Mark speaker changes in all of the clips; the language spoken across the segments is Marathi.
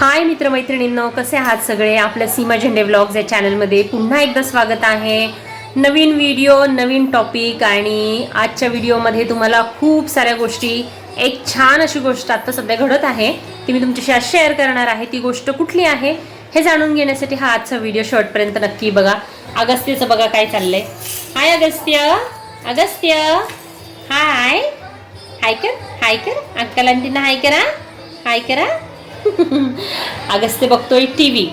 Speaker 1: हाय मित्रमैत्रिणींनो कसे आहात सगळे? आपल्या सीमा झेंडे ब्लॉग्स या चॅनलमध्ये पुन्हा एकदा स्वागत आहे. नवीन व्हिडिओ नवीन टॉपिक आणि आजच्या व्हिडिओमध्ये तुम्हाला खूप साऱ्या गोष्टी एक छान अशी गोष्ट आत्ता सध्या घडत आहे. ती मी तुमच्याशी आज शेअर करणार आहे. ती गोष्ट कुठली आहे हे जाणून घेण्यासाठी हा आजचा व्हिडिओ शॉर्टपर्यंत नक्की बघा. अगस्त्यचं बघा काय चाललंय. हाय अगस्त्य. अगस्त्य. हाय. हाय कर. हाय कर. अंकल आंटीना हाय करा. हाय करा. अगस्त्य बघतोय टी व्ही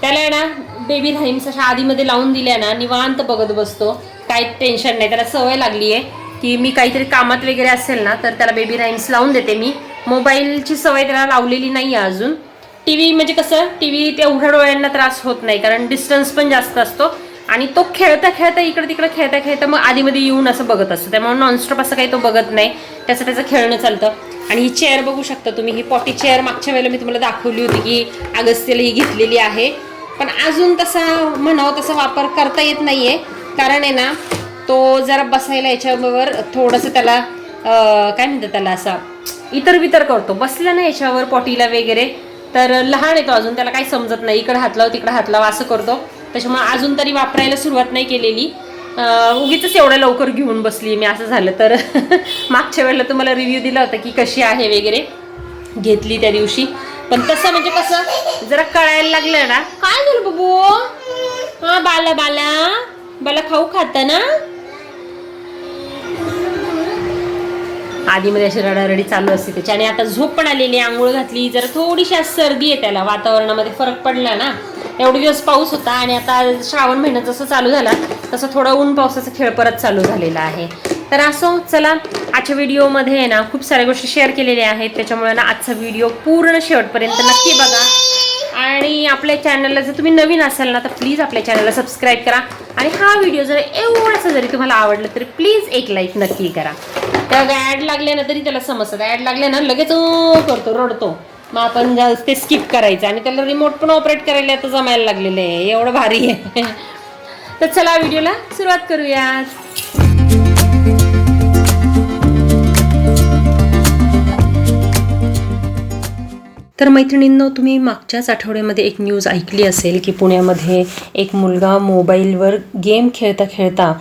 Speaker 1: त्याला आहे ना बेबी राईम्स अशा आधीमध्ये लावून दिल्या ना निवांत बघत बसतो. काही टेन्शन नाही. त्याला सवय लागली आहे की मी काहीतरी कामात वगैरे असेल ना तर त्याला बेबी राईम्स लावून देते मी. मोबाईलची सवय त्याला लावलेली नाही आहे अजून. टी व्ही म्हणजे कसं टी व्ही तेवढ्या डोळ्यांना त्रास होत नाही कारण डिस्टन्स पण जास्त असतो. आणि तो खेळता खेळता इकडं तिकडं खेळता खेळता मग आधीमध्ये येऊन असं बघत असतो. त्यामुळे नॉनस्टॉप असं काही तो बघत नाही. त्याचं त्याचं खेळणं चालतं. आणि ही चेअर बघू शकता तुम्ही. ही पॉटी चेअर मागच्या वेळेला मी तुम्हाला दाखवली होती की अगस्त्यला ही घेतलेली आहे. पण अजून तसा म्हणावं तसा वापर करता येत नाही आहे कारण आहे ना तो जरा बसायला याच्यावर थोडंसं त्याला काय म्हणतात त्याला असा इतर वितर करतो. बसला ना याच्यावर पॉटीला वगैरे. तर लहान येतो अजून त्याला काही समजत नाही. इकडं हात लाव तिकडं हात लाव असं करतो. त्याच्यामुळे अजून तरी वापरायला सुरुवात नाही केलेली. उगीच एवढ्या लवकर घेऊन बसली मी असं झालं तर. मागच्या वेळेला तुम्हाला रिव्ह्यू दिला होता की कशी आहे वगैरे. घेतली त्या दिवशी. पण तसं म्हणजे कसं जरा कळायला लागलं ना. काय झालं बाबू? हा बाला बाला. बाला खाऊ खात ना. आधीमध्ये अशी रडारडी चालू असते त्याची. आणि आता झोप पण आलेली आंघोळ घातली. जरा थोडीशी सर्दी आहे त्याला. वातावरणामध्ये फरक पडला ना. एवढे दिवस पाऊस होता आणि आता श्रावण महिना जसं चालू झाला तसं थोडा ऊन पावसाचा खेळ परत चालू झालेला आहे. तर असो चला आजच्या व्हिडिओमध्ये आहे ना खूप साऱ्या गोष्टी शेअर केलेल्या आहेत. त्याच्यामुळे ना आजचा व्हिडिओ पूर्ण शेवटपर्यंत नक्की बघा. आणि आपल्या चॅनलला जर तुम्ही नवीन असाल ना तर प्लीज आपल्या चॅनलला सबस्क्राईब करा. आणि हा व्हिडिओ जर एवढासा जरी तुम्हाला आवडला तरी प्लीज एक लाईक नक्की करा. त्या ॲड लागले ना तरी त्याला समजतात ॲड लागले ना लगेच करतो रडतो. मग आपण ते स्किप करायचं. आणि त्याला रिमोट पण ऑपरेट करायला आता जमायला लागलेलं आहे. एवढं भारी आहे. तर चला व्हिडिओला सुरुवात करूयात तर मैत्रिणींनो तुम्ही मागच्याच आठवड्यामध्ये एक न्यूज ऐकली असेल की पुण्यामध्ये एक मुलगा मोबाईलवर गेम खेळता खेळता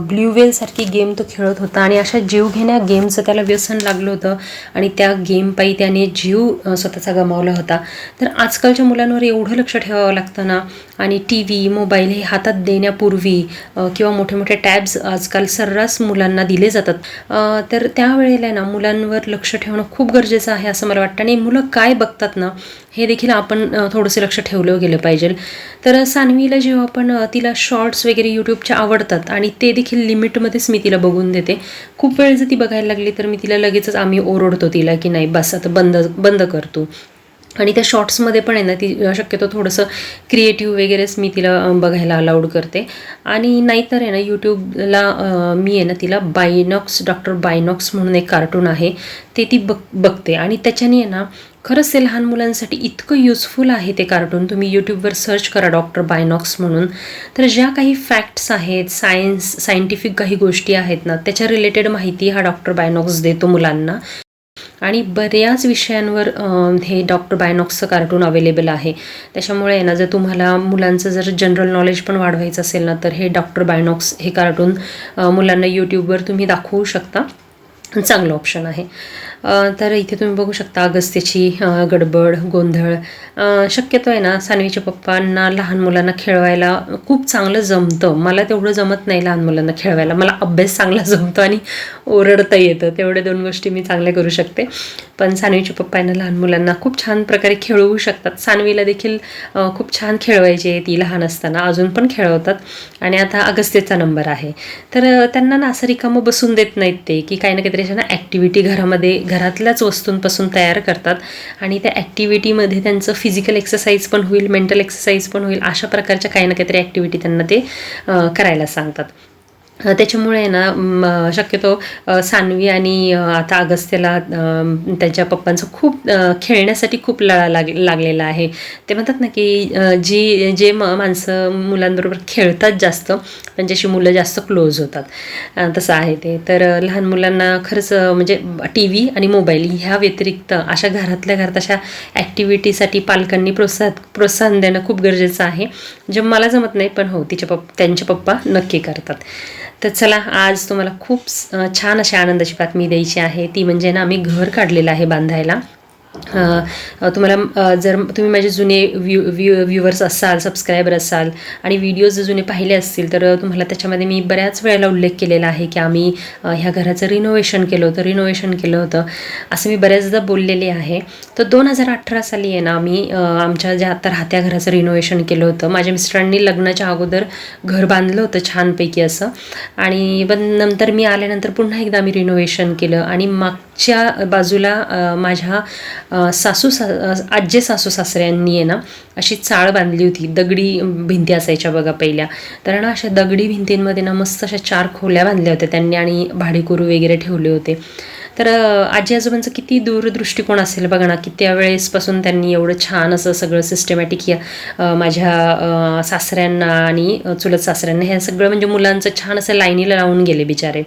Speaker 1: ब्ल्यू वेलसारखी गेम तो खेळत होता आणि अशा जीवघेण्या गेमचं त्याला व्यसन लागलं होतं आणि त्या गेमपायी त्याने जीव स्वतःचा गमावला होता. तर आजकालच्या मुलांवर एवढं लक्ष ठेवावं लागतं ना आणि टी व्ही मोबाईल हे हातात देण्यापूर्वी किंवा मोठे मोठे टॅब्स आजकाल सर्रास मुलांना दिले जातात. तर त्यावेळेला ना मुलांवर लक्ष ठेवणं खूप गरजेचं आहे असं मला वाटतं. आणि मुलं काय बघ बघतात ना हे देखील आपण थोडंसं लक्ष ठेवलं गेलं पाहिजे. तर सानवीला जेव्हा आपण तिला शॉर्ट्स वगैरे यूट्यूबच्या आवडतात आणि ते देखील लिमिटमध्येच मी तिला बघून देते. खूप वेळ जर ती बघायला लागली तर मी तिला लगेचच आम्ही ओरडतो तिला की नाही बस आता बंद बंद करतो आणि त्या शॉर्ट्समध्ये पण आहे ना ती शक्यतो थोडंसं क्रिएटिव्ह वगैरेच मी तिला बघायला अलाउड करते. आणि नाहीतर आहे ना यूट्यूबला मी आहे ना तिला बायनॉक्स डॉक्टर बायनॉक्स म्हणून एक कार्टून आहे ते ती बघ बघते. आणि त्याच्याने आहे ना खरंच ते लहान मुलांसाठी इतकं युजफुल आहे ते कार्टून तुम्ही यूट्यूबवर सर्च करा डॉक्टर बायनॉक्स म्हणून. तर ज्या काही फॅक्ट्स आहेत सायन्स सायंटिफिक काही गोष्टी आहेत ना त्याच्या रिलेटेड माहिती हा डॉक्टर बायनॉक्स देतो मुलांना. आणि बऱ्याच विषयांवर हे डॉक्टर बायनॉक्सचं कार्टून अवेलेबल आहे. त्याच्यामुळे आहे ना जर तुम्हाला मुलांचं जर जनरल नॉलेज पण वाढवायचं असेल ना तर हे डॉक्टर बायनॉक्स हे कार्टून मुलांना यूट्यूबवर तुम्ही दाखवू शकता. चांगलं ऑप्शन आहे. तर इथे तुम्ही बघू शकता अगस्त्याची गडबड गोंधळ. शक्यतो आहे ना सानवीच्या पप्पांना लहान मुलांना खेळवायला खूप चांगलं जमतं. मला तेवढं जमत नाही लहान मुलांना खेळवायला. मला अभ्यास चांगला जमतो आणि ओरडता येतं. तेवढ्या दोन गोष्टी मी चांगल्या करू शकते. पण सानवीच्या पप्पांना लहान मुलांना खूप छान प्रकारे खेळवू शकतात. सानवीला देखील खूप छान खेळवायचे ती लहान असताना. अजून पण खेळवतात. आणि आता अगस्त्यचा नंबर आहे. तर त्यांना ना असं रिकामं बसून देत नाहीत ते की काही ना काहीतरी अशा ना ॲक्टिव्हिटी घरामध्ये घरातल्याच वस्तूंपासून तयार करतात आणि त्या ॲक्टिव्हिटीमध्ये त्यांचं फिजिकल एक्सरसाइज पण होईल मेंटल एक्सरसाइज पण होईल अशा प्रकारच्या काही ना काहीतरी ॲक्टिव्हिटी त्यांना ते करायला सांगतात. त्याच्यामुळे आहे ना शक्यतो सानवी आणि आता अगस्त्याला त्यांच्या पप्पांचं खूप खेळण्यासाठी खूप लळा लाग लागलेला आहे. ते म्हणतात ना की जी जे म माणसं मुलांबरोबर खेळतात जास्त त्यांच्याशी मुलं जास्त क्लोज होतात. तसं आहे ते. तर लहान मुलांना खरंच म्हणजे टी व्ही आणि मोबाईल ह्या व्यतिरिक्त अशा घरातल्या घरात अशा ॲक्टिव्हिटीसाठी पालकांनी प्रोत्साह प्रोत्साहन देणं खूप गरजेचं आहे. जे मला जमत नाही पण हो तिच्या पप्पा त्यांचे पप्पा नक्की करतात. तर चला आज तुम्हाला खूप छान अशी आनंदाची बातमी द्यायची आहे. ती म्हणजे ना आम्ही घर काढलेलं आहे बांधायला. तुम्हाला जर तुम्ही माझे जुने व्यू व्यू व्ह्युअर्स असाल सबस्क्रायबर असाल आणि व्हिडिओज जर जुने पाहिले असतील तर तुम्हाला त्याच्यामध्ये मी बऱ्याच वेळेला उल्लेख केलेला आहे की आम्ही ह्या घराचं रिनोव्हेशन केलं होतं रिनोव्हेशन केलं होतं. असं मी बऱ्याचदा बोललेले आहे. तर दोन हजार अठरा साली आहे ना आम्ही आमच्या ज्या आता राहत्या घराचं रिनोव्हेशन केलं होतं माझ्या मिस्टरांनी लग्नाच्या अगोदर घर बांधलं होतं छानपैकी असं. आणि पण नंतर मी आल्यानंतर पुन्हा एकदा आम्ही रिनोव्हेशन केलं आणि मागच्या बाजूला माझ्या सासू सा आज्जे सासू सासऱ्यांनी आहे ना अशी चाळ बांधली होती दगडी भिंती असायच्या बघा पहिल्या. तर ना अशा दगडी भिंतींमध्ये ना मस्त अशा चार खोल्या बांधल्या होत्या त्यांनी आणि भाडेकरू वगैरे ठेवले होते. तर आजी आजोबांचं किती दूरदृष्टिकोन असेल बघा ना की त्यावेळेसपासून त्यांनी एवढं छान असं सगळं सिस्टमॅटिक या माझ्या सासऱ्यांना आणि चुलत सासऱ्यांना हे सगळं म्हणजे मुलांचं छान असं लाईनीला लावून गेले बिचारे.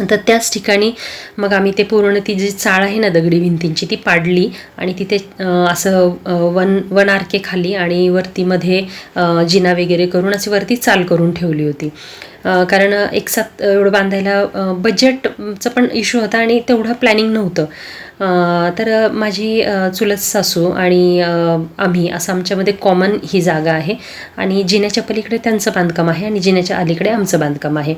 Speaker 1: तर त्याच ठिकाणी मग आम्ही ते पूर्ण ती जी चाळ आहे ना दगडी भिंतींची ती पाडली आणि तिथे असं वन वन आरके खाली आणि वरतीमध्ये जिना वगैरे करून अशी वरती चाल करून ठेवली होती. कारण एक साथ एवढं बांधायला बजेटचं पण इश्यू होता आणि तेवढं प्लॅनिंग नव्हतं. तर माझी चुलत सासू आणि आम्ही असं आमच्यामध्ये कॉमन ही जागा आहे. आणि जिन्याच्या पलीकडे त्यांचं बांधकाम आहे आणि जिन्याच्या अलीकडे आमचं बांधकाम आहे.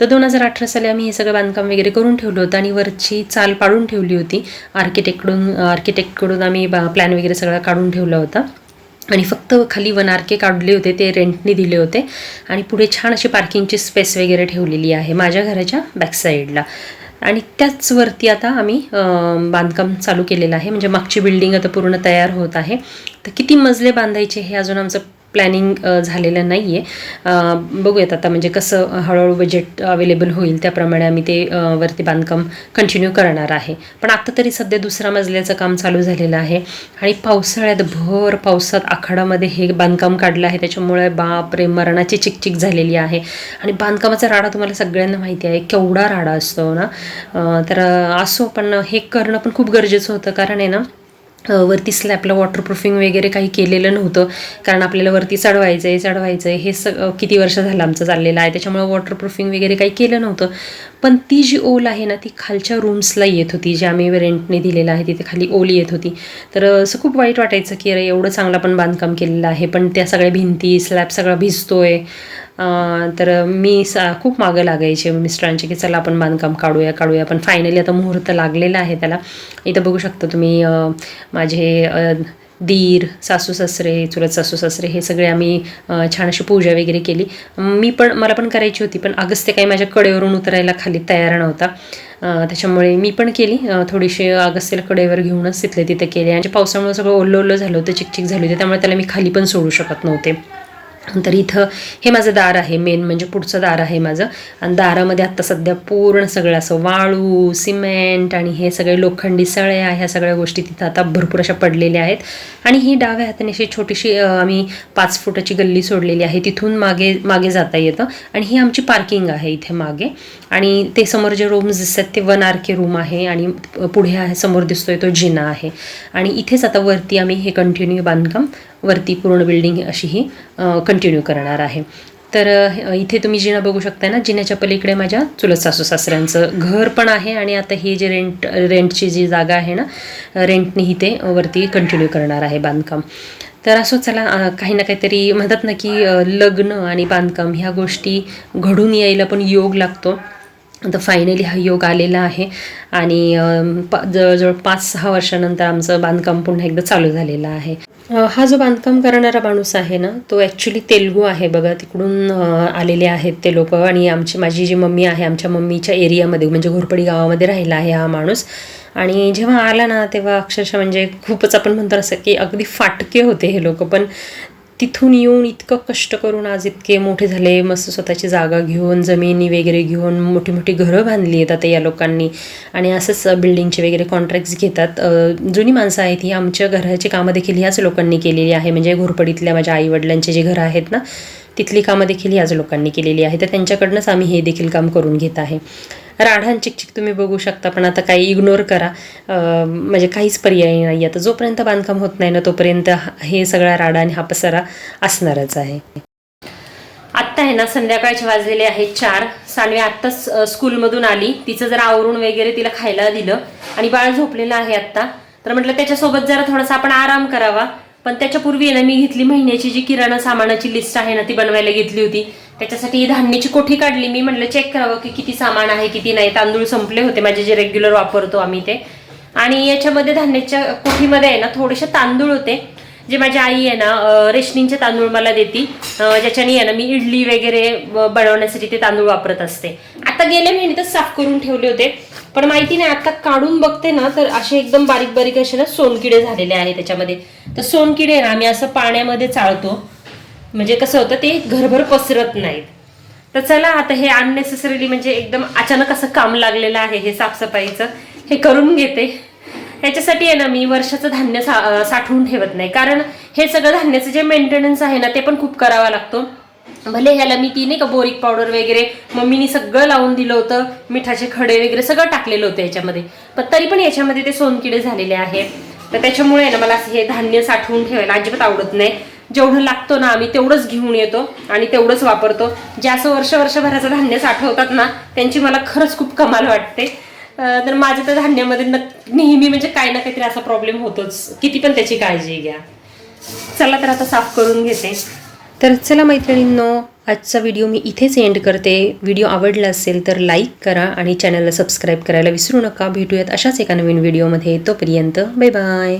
Speaker 1: तर दोन हजार अठरा साली आम्ही हे सगळं बांधकाम वगैरे करून ठेवलं होतं आणि वरची चाल पाडून ठेवली होती. आर्किटेक्टकडून आर्किटेक्टकडून आम्ही प्लॅन वगैरे सगळा काढून ठेवला होता. आणि फक्त खाली वन आर काढले होते ते रेंटने दिले होते. आणि पुढे छान अशी पार्किंगची स्पेस वगैरे ठेवलेली आहे माझ्या घराच्या बॅकसाईडला आणि त्याचवरती आता आम्ही बांधकाम चालू केलेलं आहे. म्हणजे मागची बिल्डिंग आता पूर्ण तयार होत आहे. तर किती मजले बांधायचे हे अजून आमचं प्लॅनिंग झालेलं नाही आहे बघूयात आता म्हणजे कसं हळूहळू बजेट अवेलेबल होईल त्याप्रमाणे आम्ही ते वरती बांधकाम कंटिन्यू करणार आहे. पण आत्ता तरी सध्या दुसरा मजल्याचं काम चालू झालेलं आहे. आणि पावसाळ्यात भर पावसात आखाडामध्ये हे बांधकाम काढलं आहे. त्याच्यामुळे बापरे मरणाची चिकचिक झालेली आहे. आणि बांधकामाचा राडा तुम्हाला सगळ्यांना माहिती आहे. केवढा राडा असतो ना? तर असो पण हे करणं पण खूप गरजेचं होतं. कारण आहे ना वरती स्लॅपला वॉटरप्रूफिंग वगैरे काही केलेलं नव्हतं. कारण आपल्याला वरती चढवायचं आहे चढवायचं आहे हे सग किती वर्ष झालं आमचं चाललेलं आहे. त्याच्यामुळे वॉटरप्रूफिंग वगैरे काही केलं नव्हतं. पण ती जी ओल आहे ना ती खालच्या रूम्सला येत होती. जी आम्ही रेंटने दिलेलं आहे तिथे खाली ओल येत होती. तर असं खूप वाईट वाटायचं की अरे एवढं चांगलं पण बांधकाम केलेलं आहे पण त्या सगळ्या भिंती स्लॅब सगळा भिजतो आहे तर मी सा खूप मागं लागायचे मिस्टरांचे की चला आपण बांधकाम काढूया काढूया. पण फायनली आता मुहूर्त लागलेला आहे त्याला. इथं बघू शकता तुम्ही माझे दीर सासू सासरे चुलत सासू सासरे हे सगळे आम्ही छान अशी पूजा वगैरे केली. मी पण मला पण करायची होती पण अगस्त्य काही माझ्या कडेवरून उतरायला खाली तयार नव्हता. त्याच्यामुळे मी पण केली. थोडीशी अगस्त्यला कडेवर घेऊनच तिथले तिथे केले. आणि पावसामुळे सगळं ओलं ओलं झालं होतं चिकचिक झाली होती त्यामुळे त्याला मी खाली पण सोडू शकत नव्हते. तर इथं हे माझं दार आहे मेन म्हणजे पुढचं दार आहे माझं. आणि दारामध्ये आत्ता सध्या पूर्ण सगळं असं वाळू सिमेंट आणि हे सगळे लोखंडी सळ्या ह्या सगळ्या गोष्टी तिथं आता भरपूर अशा पडलेल्या आहेत. आणि ही डाव्या हाताने अशी छोटीशी आम्ही पाच फुटाची गल्ली सोडलेली आहे तिथून मागे मागे जाता येतं. आणि ही आमची पार्किंग आहे इथे मागे. आणि ते समोर जे रूम्स दिसतात ते वन आर के रूम आहे आणि पुढे आहे समोर दिसतोय तो जिना आहे. आणि इथेच आता वरती आम्ही हे कंटिन्यू बांधकाम वरती पूर्ण बिल्डिंग अशी ही कंटिन्यू करणार आहे. तर इथे तुम्ही जिना बघू शकता ना जिन्याच्या पलीकडे माझ्या चुलत सासू सासऱ्यांचं घर पण आहे आणि आता ही जे रेंट रेंटची जी जागा आहे ना रेंटने ही ते वरती कंटिन्यू करणार आहे बांधकाम. तर असो चला काही ना काहीतरी म्हणतात ना की लग्न आणि बांधकाम ह्या गोष्टी घडून यायला पण योग लागतो. तर फायनली हा योग आलेला आहे आणि पा जवळजवळ पाच सहा वर्षानंतर आमचं बांधकाम पुन्हा एकदा चालू झालेलं आहे. हा जो बांधकाम करणारा माणूस आहे ना तो ॲक्च्युली तेलगू आहे बघा. तिकडून आलेले आहेत ते लोक आणि आमची माझी जी मम्मी आहे आमच्या मम्मीच्या एरियामध्ये म्हणजे घोरपडी गावामध्ये राहिला आहे हा माणूस. आणि जेव्हा आला ना तेव्हा अक्षरशः म्हणजे खूपच आपण म्हणतो असं की अगदी फाटके होते हे लोक. पण तिथून येऊन इतकं कष्ट करून आज इतके मोठे झाले मस्त स्वतःची जागा घेऊन जमिनी वगैरे घेऊन मोठी मोठी घरं बांधली आहेत आता या लोकांनी. आणि असंच बिल्डिंगचे वगैरे कॉन्ट्रॅक्ट्स घेतात. जुनी माणसं आहेत ही आमच्या घराची कामं देखील ह्याच लोकांनी केलेली आहे. म्हणजे घोरपडीतल्या माझ्या आईवडिलांचे जे घरं आहेत ना तिथली कामं देखील ह्याच लोकांनी केलेली आहे. तर त्यांच्याकडनंच आम्ही हे देखील काम करून घेत आहे. राढान चिकचिक तुम्ही बघू शकता पण आता काही इग्नोर करा. म्हणजे काहीच पर्याय नाही आता जोपर्यंत बांधकाम होत नाही ना तोपर्यंत हे सगळा राडा आणि हा पसारा असणारच आहे. आत्ता आहे ना संध्याकाळचे वाजलेले आहेत चार. सानवी आत्ताच स्कूलमधून आली. तिचं जरा आवरून वगैरे तिला खायला दिलं. आणि बाळ झोपलेलं आहे आत्ता. तर म्हटलं त्याच्यासोबत जरा थोडासा आपण आराम करावा. पण त्याच्यापूर्वी ना मी घेतली महिन्याची जी किराणा सामानाची लिस्ट आहे ना ती बनवायला घेतली होती. त्याच्यासाठी ही धान्याची कोठी काढली. मी म्हटलं चेक करावं की किती सामान आहे किती नाही. तांदूळ संपले होते. माझे जे रेग्युलर वापरतो आम्ही ते. आणि याच्यामध्ये धान्याच्या कोठीमध्ये आहे ना थोडेसे तांदूळ होते. जे माझी आई आहे ना अं, रेशनिंगचे तांदूळ मला देती. ज्याच्याने आहे ना मी इडली वगैरे बनवण्यासाठी ते तांदूळ वापरत असते. आता गेल्या महिन्यातच साफ करून ठेवले होते. पण माहिती नाही आता काढून बघते ना तर असे एकदम बारीक बारीक असे ना सोनकिडे झालेले आहे त्याच्यामध्ये. तर सोनकिडे ना आम्ही असं पाण्यामध्ये चाळतो. म्हणजे कसं होतं ते घरभर पसरत नाहीत. तर चला आता हे अननेसेसरीली म्हणजे एकदम अचानक असं काम लागलेलं आहे हे साफसफाईचं. हे करून घेते. ह्याच्यासाठी आहे ना मी वर्षाचं धान्य सा साठवून ठेवत नाही. कारण हे सगळं धान्याचं जे मेंटेनन्स आहे ना ते पण खूप करावा लागतो. भले ह्याला मी ती नाही का बोरिक पावडर वगैरे मम्मीनी सगळं लावून दिलं होतं मिठाचे खडे वगैरे सगळं टाकलेलं होतं याच्यामध्ये. पण तरी पण याच्यामध्ये ते सोनकिडे झालेले आहेत तर त्याच्यामुळे आहे ना मला असं हे धान्य साठवून ठेवायला अजिबात आवडत नाही. जेवढं लागतं ना आम्ही तेवढंच घेऊन येतो आणि तेवढंच वापरतो. जे असं वर्ष वर्षभराचं धान्य साठवतात ना त्यांची मला खरंच खूप कमाल वाटते. तर माझ्या त्या धान्यामध्ये नक्की नेहमी म्हणजे काही ना काहीतरी असा प्रॉब्लेम होतोच. किती पण त्याची काळजी घ्या. चला तर आता साफ करून घेते. तर चला मैत्रिणींनो आजचा व्हिडिओ मी इथेच एंड करते. व्हिडिओ आवडला असेल तर लाईक करा आणि चॅनलला सबस्क्राईब करायला विसरू नका. भेटूयात अशाच एका नवीन व्हिडिओमध्ये तोपर्यंत बाय बाय